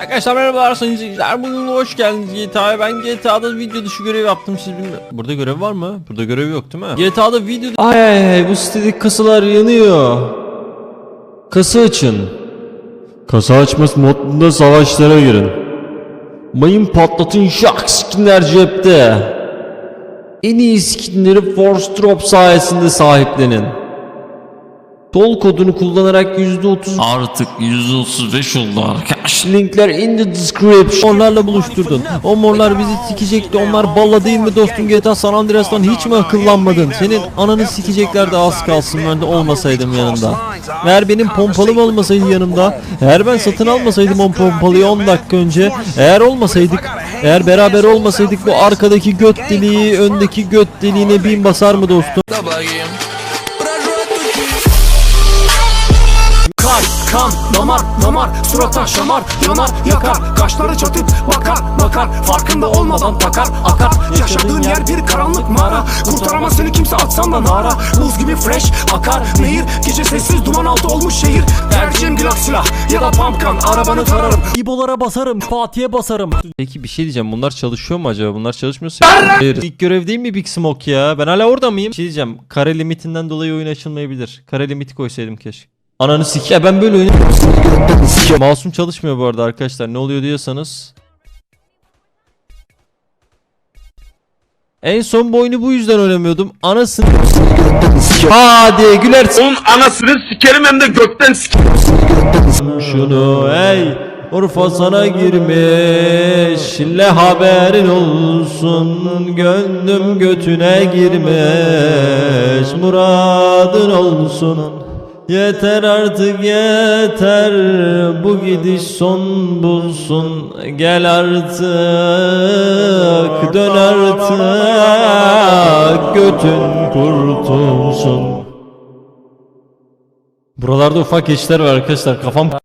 Arkadaşlar merhabalar sayın izleyiciler. Bugün hoş geldiniz. GTA'ya ben GTA'da video dışı görev yaptım. Siz bilmiyorum Burada görev var mı? Burada görev yok değil mi? GTA'da video Ay ay ay bu sitedeki kasalar yanıyor. Kasa açın. Kasa açması modunda savaşlara girin. Mayın patlatın şak skinler cepte. En iyi skinleri Force Drop sayesinde sahiplenin Tol kodunu kullanarak %30 Artık %35 oldu arkadaş. Linkler in the description. Onlarla buluşturdun. O morlar bizi sikecekti. Onlar balla değil mi dostum GTA San Andreas'tan hiç mi akıllanmadın? Senin ananı sikeceklerdi az kalsın ben de olmasaydım yanında. Eğer benim pompalım olmasaydı yanımda, eğer ben satın almasaydım o pompalıyı 10 dakika önce, eğer olmasaydık, eğer beraber olmasaydık bu arkadaki göt deliği, öndeki göt deliğine bin basar mı dostum? Kan, damar, damar, surata şamar, yanar, yakar, kaşları çatıp bakar, bakar, farkında olmadan takar, akar, yaşadığın yer bir karanlık mağara, kurtaramaz seni kimse atsan da nara, buz gibi fresh, akar, nehir, gece sessiz duman altı olmuş şehir, tercihim glock silah ya da pumpgun, arabanı tararım, İbolara basarım, Fatih'e basarım. Peki bir şey diyeceğim. Bunlar çalışıyor mu acaba? Bunlar çalışmıyorsa Hayır. İlk görev değil mi Big Smoke ya? Ben hala orada mıyım? Bir şey diyeceğim. Kare limitinden dolayı oyun açılmayabilir. Kare limiti koysaydım keşke. Ananı sik. Ya ben böyle oyun... Masum çalışmıyor bu arada arkadaşlar. Ne oluyor diyorsanız. En son bu oyunu bu yüzden oynamıyordum. Anasını... Hadi gülersin. Onun anasını sikerim hem de gökten sikerim. Şunu ey Urfa sana girmiş Le haberin olsun Gönlüm götüne girmiş Muradın olsun Yeter artık yeter. Bu gidiş son bulsun. Gel artık Dön artık. Götün kurtulsun. Buralarda ufak geçler var arkadaşlar kafam